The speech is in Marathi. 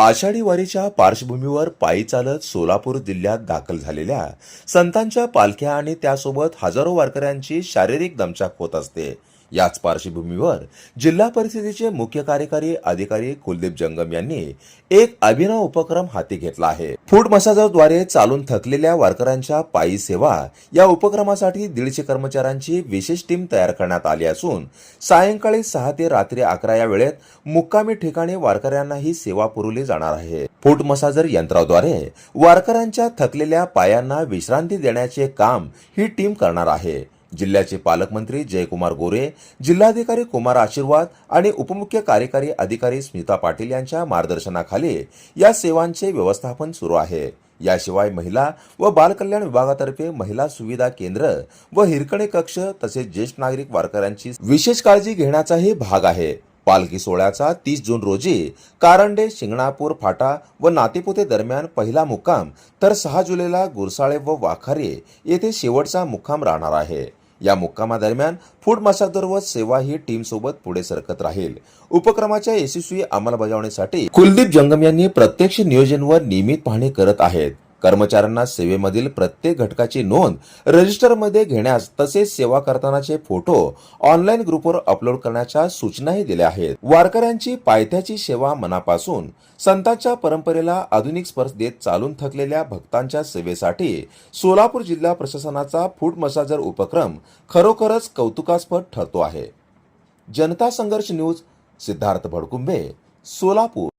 आषाढी वारीच्या पार्श्वभूमीवर पायी चालत सोलापूर जिल्ह्यात दाखल झालेल्या संतांच्या पालख्या आणि त्यासोबत हजारो वारकऱ्यांची शारीरिक दमछाक होत असते. याच पार्श्वभूमीवर जिल्हा परिषदेचे मुख्य कार्यकारी अधिकारी कुलदीप जंगम यांनी एक अभिनव उपक्रम हाती घेतला आहे. फूड मसाजद्वारे चालून थकलेल्या वारकऱ्यांच्या पायी सेवा या उपक्रमासाठी दीडशे कर्मचाऱ्यांची विशेष टीम तयार करण्यात आली असून सायंकाळी सहा ते रात्री अकरा या वेळेत मुक्कामी ठिकाणी वारकऱ्यांना ही सेवा पुरवली जाणार आहे. फूट मसाजर यंत्राद्वारे वारकऱ्यांच्या थकलेल्या पायांना विश्रांती देण्याचे काम ही टीम करणार आहे. जिल्ह्याचे पालकमंत्री जयकुमार गोरे जिल्हाधिकारी कुमार आशीर्वाद आणि उपमुख्य कार्यकारी अधिकारी स्मिता पाटील यांच्या मार्गदर्शनाखाली या सेवांचे व्यवस्थापन सुरू आहे. याशिवाय महिला व बालकल्याण विभागातर्फे महिला सुविधा केंद्र व हिरकणे कक्ष तसेच ज्येष्ठ नागरिक वारकऱ्यांची विशेष काळजी घेण्याचाही भाग आहे. पालखी सोहळ्याचा तीस जून रोजी कारंडे शिंगणापूर फाटा व नातेपुते दरम्यान पहिला मुक्काम तर सहा जुलैला गुरसाळे व वाखारे येथे शेवटचा मुक्काम राहणार आहे. या मुक्कामादरम्यान फूड मसादर्व व सेवा ही टीम सोबत पुढे सरकत राहील. उपक्रमाच्या यशस्वी अंमलबजावणीसाठी कुलदीप जंगम यांनी प्रत्यक्ष नियोजनवर नियमित पाहणी करत आहेत. कर्मचाऱ्यांना सेवेमधील प्रत्येक घटकाची नोंद रजिस्टरमध्ये घेण्यास तसेच सेवा करतानाचे फोटो ऑनलाईन ग्रुपवर अपलोड करण्याच्या सूचनाही दिल्या आहेत. वारकऱ्यांची पायथ्याची सेवा मनापासून संतांच्या परंपरेला आधुनिक स्पर्श देत चालून थकलेल्या भक्तांच्या सेवेसाठी सोलापूर जिल्हा प्रशासनाचा फूड मसाजर उपक्रम खरोखरच कौतुकास्पद ठरतो आहे. जनता संघर्ष न्यूज सिद्धार्थ भडकुंबे सोलापूर.